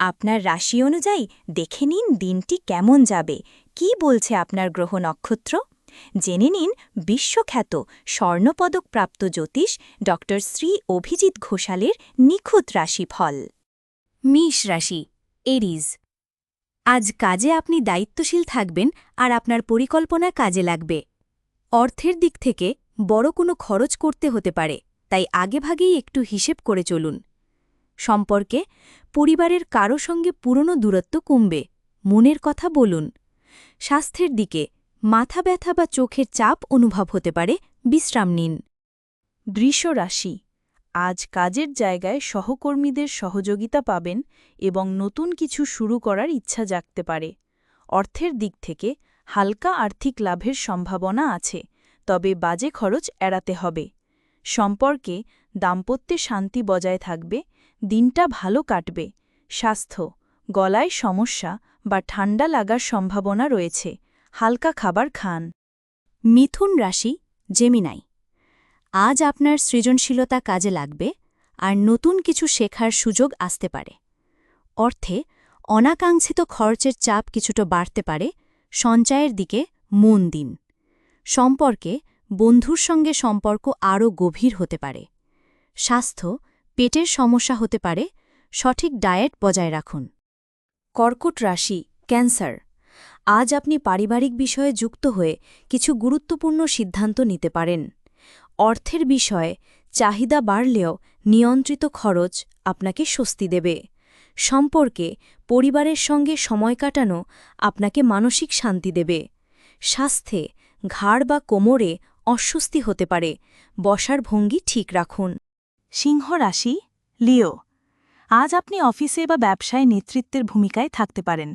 আপনার রাশি অনুযায়ী দেখে নিন দিনটি কেমন যাবে। কি বলছে আপনার গ্রহ নক্ষত্র? জেনে নিন বিশ্বখ্যাত স্বর্ণপদকপ্রাপ্ত জ্যোতিষ ড শ্রী অভিজিৎ ঘোষালের নিখুঁত রাশিফল। মিষ রাশি, এরিজ। আজ কাজে আপনি দায়িত্বশীল থাকবেন আর আপনার পরিকল্পনা কাজে লাগবে। অর্থের দিক থেকে বড় কোনো খরচ করতে হতে পারে, তাই আগেভাগেই একটু হিসেব করে চলুন। সম্পর্কে পরিবারের কারও সঙ্গে পুরনো দূরত্ব কমবে। মনের কথা বলুন। স্বাস্থ্যের দিকে মাথা ব্যথা বা চোখের চাপ অনুভব হতে পারে। বিশ্রাম নিন। রাশি। আজ কাজের জায়গায় সহকর্মীদের সহযোগিতা পাবেন এবং নতুন কিছু শুরু করার ইচ্ছা জাগতে পারে। অর্থের দিক থেকে হালকা আর্থিক লাভের সম্ভাবনা আছে, তবে বাজে খরচ এড়াতে হবে। সম্পর্কে দাম্পত্যে শান্তি বজায় থাকবে দিনটা ভালো কাটবে। স্বাস্থ্য, গলায় সমস্যা বা ঠান্ডা লাগার সম্ভাবনা রয়েছে। হালকা খাবার খান। মিথুন রাশি জেমিনাই আজ আপনার সৃজনশীলতা কাজে লাগবে আর নতুন কিছু শেখার সুযোগ আসতে পারে। অর্থে, অনাকাঙ্ক্ষিত খরচের চাপ কিছুটা বাড়তে পারে। সঞ্চয়ের দিকে মন দিন। সম্পর্কে, বন্ধুর সঙ্গে সম্পর্ক আরও গভীর হতে পারে। স্বাস্থ্য পেটের সমস্যা হতে পারে, সঠিক ডায়েট বজায় রাখুন। কর্কট রাশি, ক্যান্সার। আজ আপনি পারিবারিক বিষয়ে যুক্ত হয়ে কিছু গুরুত্বপূর্ণ সিদ্ধান্ত নিতে পারেন। অর্থের বিষয়ে চাহিদা বাড়লেও নিয়ন্ত্রিত খরচ আপনাকে স্বস্তি দেবে। সম্পর্কে, পরিবারের সঙ্গে সময় কাটানো আপনাকে মানসিক শান্তি দেবে। স্বাস্থ্যে ঘাড় বা কোমরে অস্বস্তি হতে পারে, বসার ভঙ্গি ঠিক রাখুন। সিংহ রাশি, লিও। আজ আপনি অফিসে বা ব্যবসায় নেতৃত্বের ভূমিকায় থাকতে পারেন।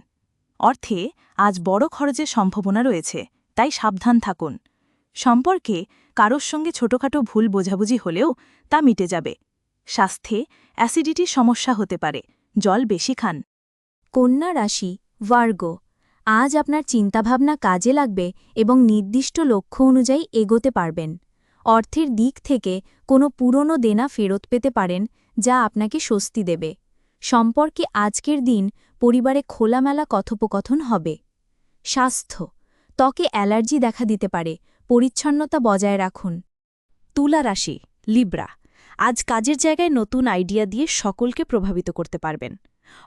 অর্থে, আজ বড় খরচের সম্ভাবনা রয়েছে, তাই সাবধান থাকুন। সম্পর্কে কারোর সঙ্গে ছোটখাটো ভুল বোঝাবুঝি হলেও তা মিটে যাবে। স্বাস্থ্যে অ্যাসিডিটির সমস্যা হতে পারে, জল বেশি খান। কন্যা রাশি, ভার্গ। আজ আপনার চিন্তাভাবনা কাজে লাগবে এবং নির্দিষ্ট লক্ষ্য অনুযায়ী এগোতে পারবেন। অর্থের দিক থেকে কোনো পুরনো দেনা ফেরত পেতে পারেন, যা আপনাকে স্বস্তি দেবে। সম্পর্কে আজকের দিন পরিবারে খোলামেলা কথোপকথন হবে। স্বাস্থ্য। ত্বকে অ্যালার্জি দেখা দিতে পারে, পরিচ্ছন্নতা বজায় রাখুন। তুলা রাশি। লিব্রা। আজ কাজের জায়গায় নতুন আইডিয়া দিয়ে সকলকে প্রভাবিত করতে পারবেন।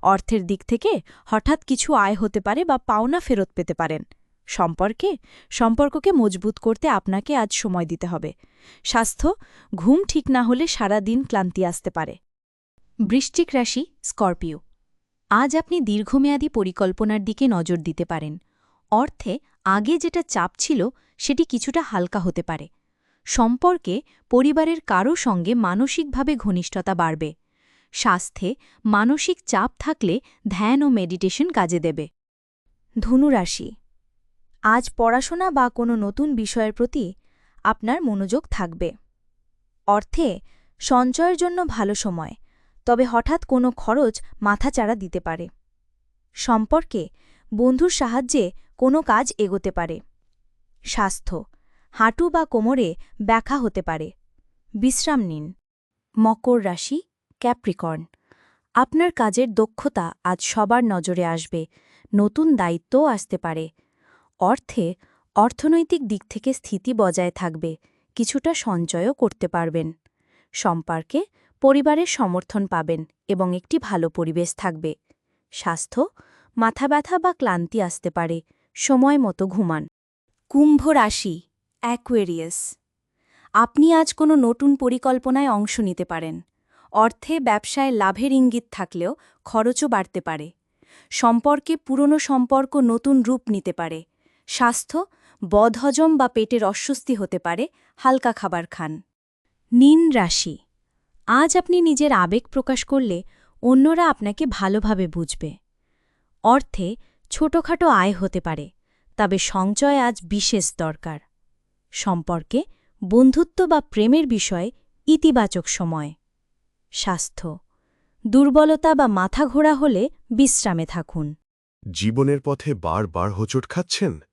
অর্থের দিক থেকে হঠাৎ কিছু আয় হতে পারে বা পাওনা ফেরত পেতে পারেন। সম্পর্কে, সম্পর্ককে মজবুত করতে আপনাকে আজ সময় দিতে হবে। স্বাস্থ্য, ঘুম ঠিক না হলে সারা দিন ক্লান্তি আসতে পারে। বৃশ্চিক রাশি, স্করপিও। আজ আপনি দীর্ঘমেয়াদী পরিকল্পনার দিকে নজর দিতে পারেন। অর্থে, আগে যেটা চাপ ছিল, সেটি কিছুটা হালকা হতে পারে। সম্পর্কে, পরিবারের কারও সঙ্গে মানসিকভাবে ঘনিষ্ঠতা বাড়বে। স্বাস্থ্যে, মানসিক চাপ থাকলে ধ্যান ও মেডিটেশন কাজে দেবে। ধনুরাশি। আজ পড়াশোনা বা কোনো নতুন বিষয়ের প্রতি আপনার মনোযোগ থাকবে। অর্থে, সঞ্চয়ের জন্য ভালো সময়, তবে হঠাৎ কোনো খরচ মাথাচাড়া দিতে পারে। সম্পর্কে, বন্ধুর সাহায্যে কোনো কাজ এগোতে পারে। স্বাস্থ্য, হাঁটু বা কোমরে ব্যাখা হতে পারে। বিশ্রাম নিন। মকর রাশি, ক্যাপ্রিকর্ন। আপনার কাজের দক্ষতা আজ সবার নজরে আসবে। নতুন দায়িত্বও আসতে পারে। অর্থে অর্থনৈতিক দিক থেকে স্থিতি বজায় থাকবে, কিছুটা সঞ্চয়ও করতে পারবেন। সম্পর্কে পরিবারের সমর্থন পাবেন এবং একটি ভালো পরিবেশ থাকবে। স্বাস্থ্য, মাথা ব্যথা বা ক্লান্তি আসতে পারে, সময় মতো ঘুমান। কুম্ভ রাশি অ্যাকুয়েরিয়াস আপনি আজ কোনো নতুন পরিকল্পনায় অংশ নিতে পারেন। অর্থে ব্যবসায় লাভের ইঙ্গিত থাকলেও খরচও বাড়তে পারে। সম্পর্কে পুরনো সম্পর্ক নতুন রূপ নিতে পারে। স্বাস্থ্য, বদহজম বা পেটের অস্বস্তি হতে পারে, হালকা খাবার খান। নিন রাশি। আজ আপনি নিজের আবেগ প্রকাশ করলে অন্যরা আপনাকে ভালোভাবে বুঝবে। অর্থে ছোটখাটো আয় হতে পারে, তবে সঞ্চয় আজ বিশেষ দরকার। সম্পর্কে, বন্ধুত্ব বা প্রেমের বিষয়ে ইতিবাচক সময়। স্বাস্থ্য, দুর্বলতা বা মাথা ঘোরা হলে বিশ্রামে থাকুন। জীবনের পথে বারবার হোঁচট খাচ্ছেন?